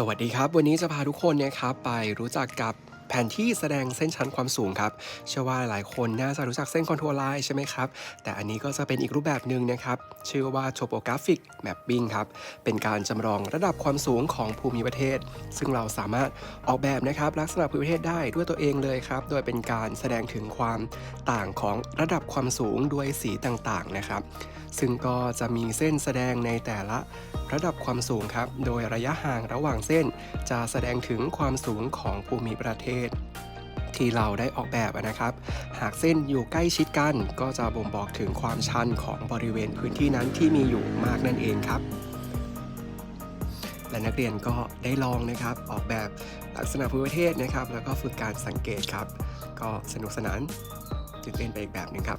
สวัสดีครับ วันนี้จะพาทุกคนนะครับไปรู้จักกับแผนที่แสดงเส้นชั้นความสูงครับ เชื่อว่าหลายคนน่าจะรู้จักเส้นคอนทัวร์ไลน์ใช่ไหมครับ แต่อันนี้ก็จะเป็นอีกรูปแบบหนึ่งนะครับ ชื่อว่า topographic mapping ครับ เป็นการจำลองระดับความสูงของภูมิประเทศ ซึ่งเราสามารถออกแบบนะครับลักษณะภูมิประเทศได้ด้วยตัวเองเลยครับ โดยเป็นการแสดงถึงความต่างของระดับความสูงด้วยสีต่างๆนะครับ ซึ่งก็จะมีเส้นแสดงในแต่ละระดับความสูงครับ โดยระยะห่างระหว่างเส้น จะแสดงถึงความสูงของภูมิประเทศ ที่เราได้ออกแบบนะครับ หากเส้นอยู่ใกล้ชิดกัน ก็จะบ่งบอกถึงความชันของบริเวณพื้นที่นั้นที่มีอยู่มากนั่นเองครับและนักเรียนก็ได้ลองนะครับออกแบบลักษณะภูมิประเทศนะครับ แล้วก็ฝึกการสังเกตครับ ก็สนุกสนานตื่นเต้นไปอีกแบบหนึ่งครับ